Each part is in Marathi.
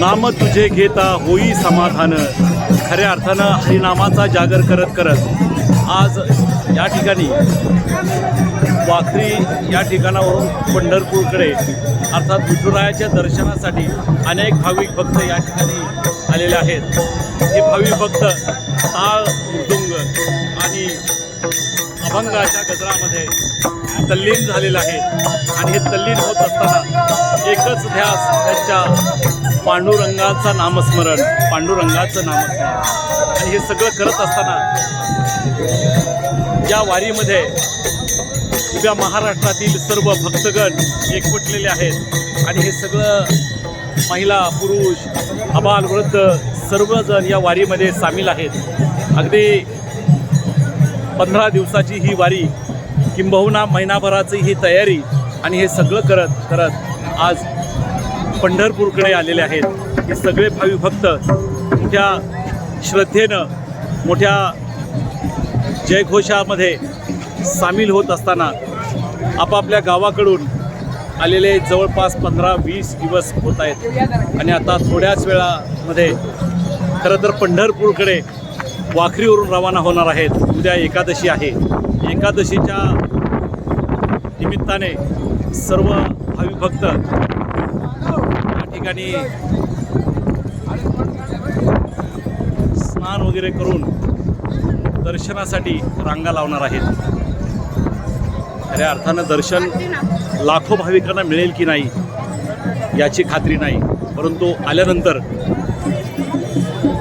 नाम तुझे घेता होई समाधान. खऱ्या अर्थानं हरिनामाचा जागर करत करत आज या ठिकाणी वाखरी या ठिकाणावरून पंढरपूरकडे अर्थात विठुरायाच्या दर्शनासाठी अनेक भाविक भक्त या ठिकाणी आलेले आहेत. हे भाविक भक्त ताळ मृदुंग आणि अभंगाच्या गजरामध्ये. तल्लीन झालेलं आहे. आणि हे तल्लीन होत असताना एकच ध्यास त्यांच्या पांडुरंगाचं नामस्मरण पांडुरंगाचं नामस्मरण. आणि हे सगळं करत असताना या वारीमध्ये उद्या महाराष्ट्रातील सर्व भक्तगण एकवटलेले आहेत आणि हे सगळं महिला पुरुष अबाल वृद्ध सर्वजण या वारीमध्ये सामील आहेत. अगदी पंधरा दिवसाची ही वारी किंबहुना महिनाभराची ही तयारी आणि हे सगळं करत करत आज पंढरपूरकडे आलेले आहेत. हे सगळे भावी भक्त मोठ्या श्रद्धेनं मोठ्या जयघोषामध्ये सामील होत असताना आपापल्या गावाकडून आलेले जवळपास पंधरा वीस दिवस होत आहेत. आणि आता थोड्याच वेळामध्ये खरं तर पंढरपूरकडे वाखरीवरून रवाना होणार आहेत. उद्या एकादशी आहे. एकादशीच्या निमित्ताने सर्व भाविभक्त या ठिकाणी स्नान वगैरे करून दर्शनासाठी रांगा लावणार आहेत. खऱ्या अर्थानं दर्शन लाखो भाविकांना मिळेल की नाही याची खात्री नाही. परंतु आल्यानंतर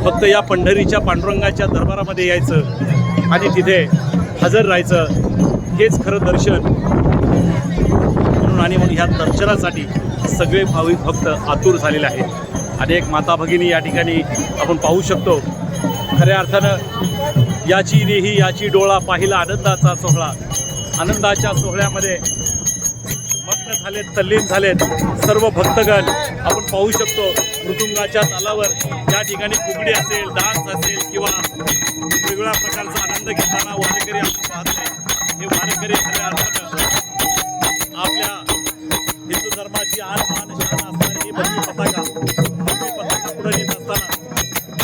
फक्त या पंढरीच्या पांडुरंगाच्या दरबारामध्ये यायचं आणि तिथे हजर राहायचं हेच खरं दर्शन. म्हणून आणि म्हणून ह्या दर्शनासाठी सगळे भाविक भक्त आतुर झालेले आहेत. अनेक माता भगिनी या ठिकाणी आपण पाहू शकतो. खऱ्या अर्थानं याची नेही याची डोळा पाहिला आनंदाचा सोहळा. आनंदाच्या सोहळ्यामध्ये मग्न झालेत तल्लीन झालेत सर्व भक्तगण. आपण पाहू शकतो मृदुंगाच्या तालावर या ठिकाणी फुगडी असेल डान्स असेल किंवा वेगवेगळ्या प्रकारचा आनंद घेताना वारकरी आपण पाहतोय. हे वारकरी खऱ्या अर्थानं आपल्या हिंदू धर्माची आन मान शान असणारी ही भगवी पताका भगवी पताका पुढे येत असताना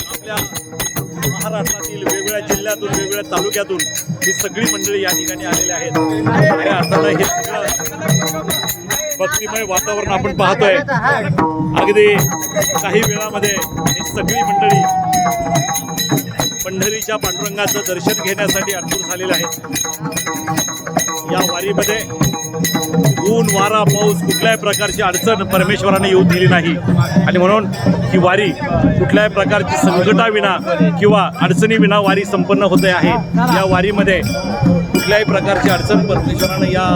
आपल्या महाराष्ट्रातील वेगवेगळ्या जिल्ह्यातून वेगवेगळ्या तालुक्यातून ही सगळी मंडळी या ठिकाणी आलेली आहेत. खऱ्या अर्थानं हे सगळं भक्तिमय वातावरण आपण पाहतोय. अगदी काही वेळामध्ये ही सगळी मंडळी पंढरीच्या पांडुरंगाचं दर्शन घेण्यासाठी अडचण झालेलं आहे या वारीमध्ये ऊन वारा पाऊस कुठल्याही प्रकारची अडचण परमेश्वराने येऊ दिली नाही. आणि म्हणून ही वारी कुठल्याही प्रकारची संकटाविना किंवा अडचणीविना वारी संपन्न होते आहे. या वारीमध्ये कुठल्याही प्रकारची अडचण परमेश्वरानं या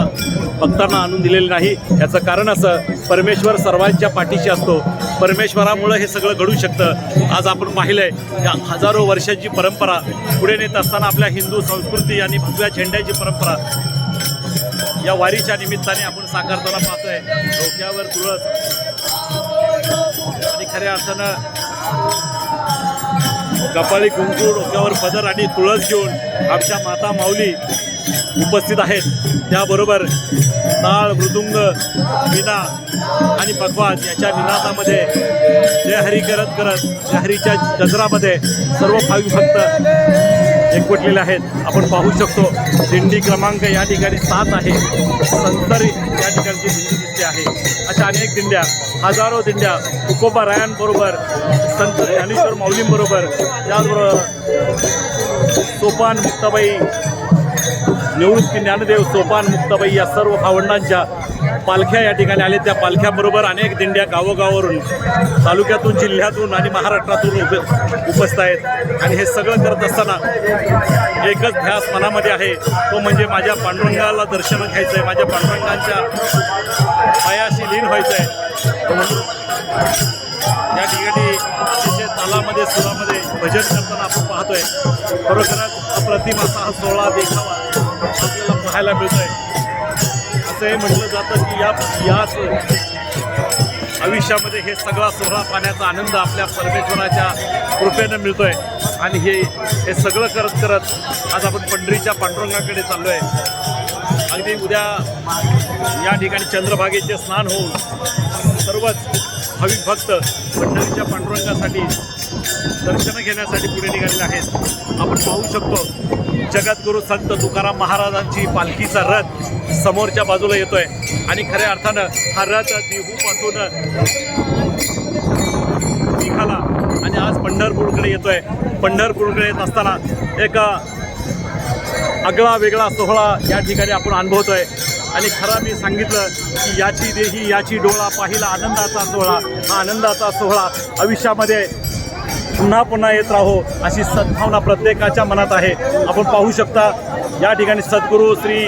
भक्तांना आणून दिलेली नाही. याचं कारण असं परमेश्वर सर्वांच्या पाठीशी असतो. परमेश्वरामुळं हे सगळं घडू शकतं. आज आपण पाहिलंय या हजारो वर्षांची परंपरा पुढे नेत असताना आपल्या हिंदू संस्कृती आणि भगव्या झेंड्याची परंपरा या वारीच्या निमित्ताने आपण साकारताना पाहतोय. डोक्यावर तुळस. आणि खऱ्या अर्थानं कपाळी कुंकू डोक्यावर पदर आणि तुळस घेऊन आमच्या माता माऊली उपस्थित आहेत. त्याबरोबर ताळ मृदुंग विना आणि पखवाज याच्या निनादामध्ये जय हरी करत करत जय हरीच्या गजरामध्ये सर्व भाविक भक्त एकवटलेले आहेत. आपण पाहू शकतो दिंडी क्रमांक या ठिकाणी सात आहे. संतरी या ठिकाणची दिंडी दिसते आहे. अशा अनेक दिंड्या हजारो दिंड्या तुकोबा रायांबरोबर संत ज्ञानेश्वर माऊलींबरोबर त्याचबरोबर सोपान मुक्ताबाई निवृत्ती ज्ञानदेव सोपान मुक्ताबाई या सर्व भावंडांच्या पालख्या या ठिकाणी आले त्या पालख्याबरोबर अनेक दिंड्या गावोगावावरून तालुक्यातून जिल्ह्यातून आणि महाराष्ट्रातून उप उपस्थित आहेत. आणि हे सगळं करत असताना एकच ध्यास मनामध्ये आहे. तो म्हणजे माझ्या पांडुरंगाला दर्शन घ्यायचं आहे माझ्या पांडुरंगांच्या पायाशी लीन व्हायचं आहे या ठिकाणी अतिशय तालामध्ये सुरामध्ये भजन करताना आपण पाहतोय. खरोखरच अप्रतिम असा हा सोहळा देखावा आपल्याला पाहायला मिळतोय. असंही म्हटलं जातं की या याच आयुष्यामध्ये हे सगळा सोहळा पाण्याचा आनंद आपल्या परमेश्वराच्या कृपेनं मिळतोय. आणि हे हे सगळं करत करत आज आपण पंढरीच्या पांडुरंगाकडे चाललो आहे अगदी उद्या या ठिकाणी चंद्रभागेचे स्नान होऊन सर्वच भाविक भक्त पंढरीच्या पांडुरंगासाठी दर्शन घेण्यासाठी पुढे निघालेले आहेत. आपण पाहू शकतो जगद्गुरु संत तुकाराम महाराजांची पालखीचा रथ समोरच्या बाजूला येतोय. आणि खऱ्या अर्थानं हा रथ देहूपासून निघाला. आणि आज पंढरपूरकडे येतोय. पंढरपूरकडे येत असताना एक आगळा वेगळा सोहळा या ठिकाणी आपण अनुभवतोय. आणि खरा मी सांगितलं की याची देही याची डोळा पाहिला आनंदाचा सोहळा. हा आनंदाचा सोहळा आयुष्यामध्ये पुन्हा पुन्हा येत राहो अशी सद्भावना प्रत्येकाच्या मनात आहे. आपण पाहू शकता या ठिकाणी सद्गुरू श्री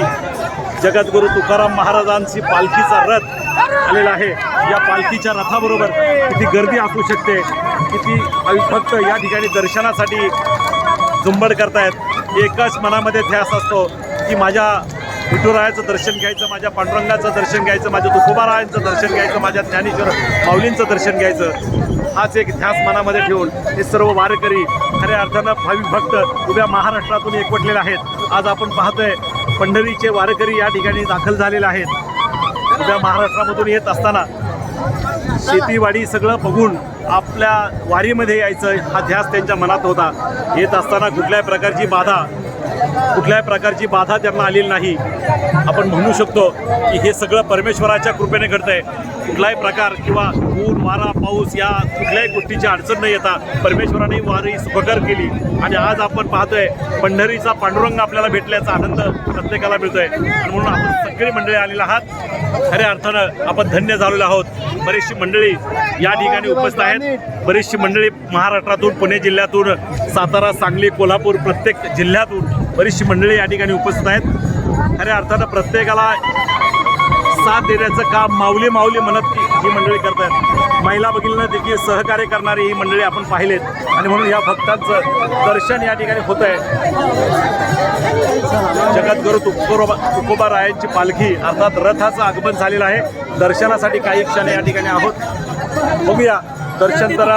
जगद्गुरू तुकाराम महाराजांची पालखीचा रथ आलेला आहे. या पालखीच्या रथाबरोबर किती गर्दी असू शकते किती भक्त या ठिकाणी दर्शनासाठी झुंबड करतायत. एकच मनामध्ये ध्यास असतो की माझ्या विठुरायाचं दर्शन घ्यायचं माझ्या पांडुरंगाचं दर्शन घ्यायचं माझ्या तुकोबारायांचं दर्शन घ्यायचं माझ्या ज्ञानेश्वर माऊलींचं दर्शन घ्यायचं. हाच एक ध्यास मनामध्ये ठेवून हे सर्व वारकरी खऱ्या अर्थानं भाविक भक्त उभ्या महाराष्ट्रातून एकवटलेले आहेत. आज आपण पाहतोय पंढरीचे वारकरी या ठिकाणी दाखल झालेले आहेत. उभ्या महाराष्ट्रामधून येत असताना शेतीवाडी सगळं बघून आपल्या वारीमध्ये यायचं हा ध्यास त्यांच्या मनात होता. येत असताना कुठल्याही प्रकारची बाधा कुठल्याही प्रकारची बाधा त्यांना आलेली नाही. आपण म्हणू शकतो की हे सगळं परमेश्वराच्या कृपेने घडतंय. कुठलाही प्रकार किंवा ऊन वारा पाऊस या कुठल्याही गोष्टीची अडचण न येता परमेश्वराने वारी सुखकर केली. आणि आज आपण पाहतोय पंढरीचा पांडुरंग आपल्याला भेटल्याचा आनंद प्रत्येकाला मिळतोय. आणि म्हणून आपण सगळी मंडळी आलेला आहात. खऱ्या अर्थानं आपण धन्य झालेलो आहोत. बरीचशी मंडळी या ठिकाणी उपस्थित आहेत. बरीचशी मंडळी महाराष्ट्रातून पुणे जिल्ह्यातून सातारा सांगली कोल्हापूर प्रत्येक जिल्ह्यातून बरीचशी मंडळी या ठिकाणी उपस्थित आहेत. खऱ्या अर्थानं प्रत्येकाला साथ देण्याचं काम माऊली माऊली म्हणत ही मंडळी करत आहेत महिला भगिनींना देखील सहकार्य करणारी ही मंडळी आपण पाहिलेत. आणि म्हणून या भक्तांचं दर्शन या ठिकाणी होत आहे. जगद्गुरु तुकोबा तुकोबा रायांची पालखी अर्थात रथाचं आगमन झालेलं आहे. दर्शनासाठी काही क्षण या ठिकाणी आहोत. बघूया. दर्शन तर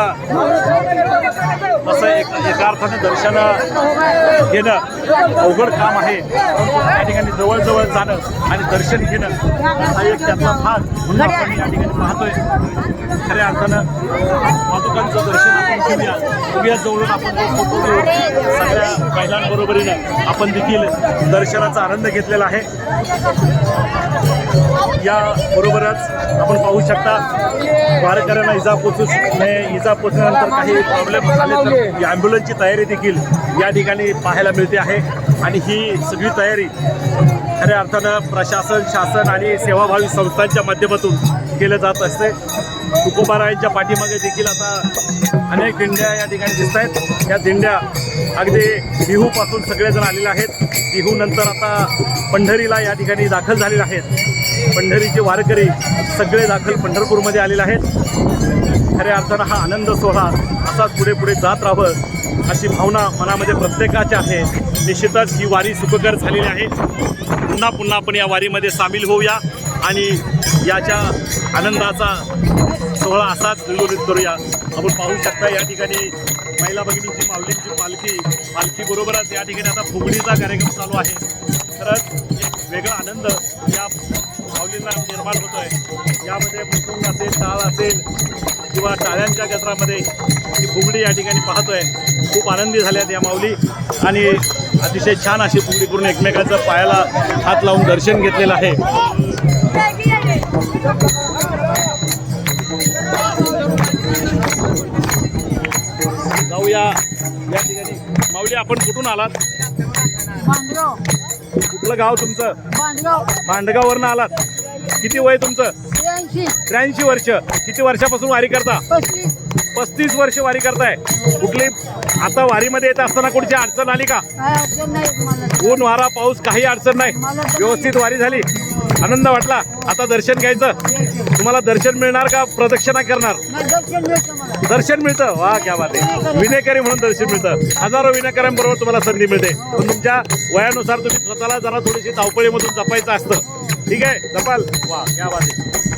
असं एक एका अर्थाने दर्शन घेणं अवघड काम आहे. या ठिकाणी जवळजवळ जाणं आणि दर्शन घेणं हा एक त्यातला भाग म्हणून आपण या ठिकाणी पाहतोय. खऱ्या अर्थानं पादुकांचं दर्शन आपण घेऊया उभ्या जवळून आपण फोटो घेऊ सगळ्या महिलांबरोबरीनं आपण देखील दर्शनाचा आनंद घेतलेला आहे. या बरोबरच आपण पाहू शकता वारकऱ्यांना इजा पोचू नये इजा पोचल्यानंतर काही प्रॉब्लेम झाले तर ॲम्ब्युलन्सची तयारी देखील या ठिकाणी पाहायला मिळते आहे. आणि ही सगळी तयारी खऱ्या अर्थानं प्रशासन शासन आणि सेवाभावी संस्थांच्या माध्यमातून केलं जात असते. तुकोबारायांच्या पाठीमागे देखील आता अनेक दिंड्या या ठिकाणी दिसत आहेत. या दिंड्या अगदी बिहूपासून सगळेजण आलेले आहेत. बिहूनंतर आता पंढरीला या ठिकाणी दाखल झालेले आहेत. पंढरीचे वारकरी सगळे दाखल पंढरपूरमध्ये आलेले आहेत. खऱ्या अर्थानं हा आनंद सोहळा असाच पुढे पुढे जात राहावं अशी भावना मनामध्ये प्रत्येकाची आहे. निश्चितच ही वारी सुखकर झालेली आहे. पुन्हा पुन्हा आपण या वारीमध्ये सामील होऊया आणि याच्या आनंदाचा सोहळा असाच विरोधित करूया. आपण पाहू शकता या ठिकाणी महिला भगिनींची माऊलींची पालखी पालखीबरोबरच या ठिकाणी आता फुगडीचा कार्यक्रम चालू आहे. खरंच एक वेगळा आनंद या माऊलींना निर्माण होतो आहे यामध्ये मृदुंग असेल टाळ असेल किंवा टाळ्यांच्या गजरामध्ये ही फुगडी या ठिकाणी पाहतोय. खूप आनंदी झाल्यात या माऊली. आणि अतिशय छान अशी फुगडी करून एकमेकांच्या पायाला हात लावून दर्शन घेतलेलं आहे. जाऊया. या ठिकाणी. माऊली आपण कुठून आलात? कुठलं गाव तुमचं? भांडगाववरनं आलात. किती वय तुमचं? त्र्याऐंशी. वर्ष. किती वर्षापासून वारी करता? पस्तीस. वर्ष वारी करताय. कुठली? आता वारीमध्ये येत असताना कोणती अडचण आली का? ऊन वारा पाऊस काही अडचण नाही. व्यवस्थित वारी झाली. आनंद वाटला. आता दर्शन घ्यायचं. तुम्हाला दर्शन मिळणार का प्रदक्षिणा करणार? दर्शन मिळतं मला. दर्शन मिळतं. वा क्या बात आहे. विनेकरी म्हणून. दर्शन मिळतं. हजारो विनेकऱ्यांबरोबर तुम्हाला संधी मिळते. पण तुमच्या वयानुसार तुम्ही स्वतःला जरा थोडीशी धावपळीमधून जपायचं असतं. ठीक आहे? जपाल. वा क्या बात आहे.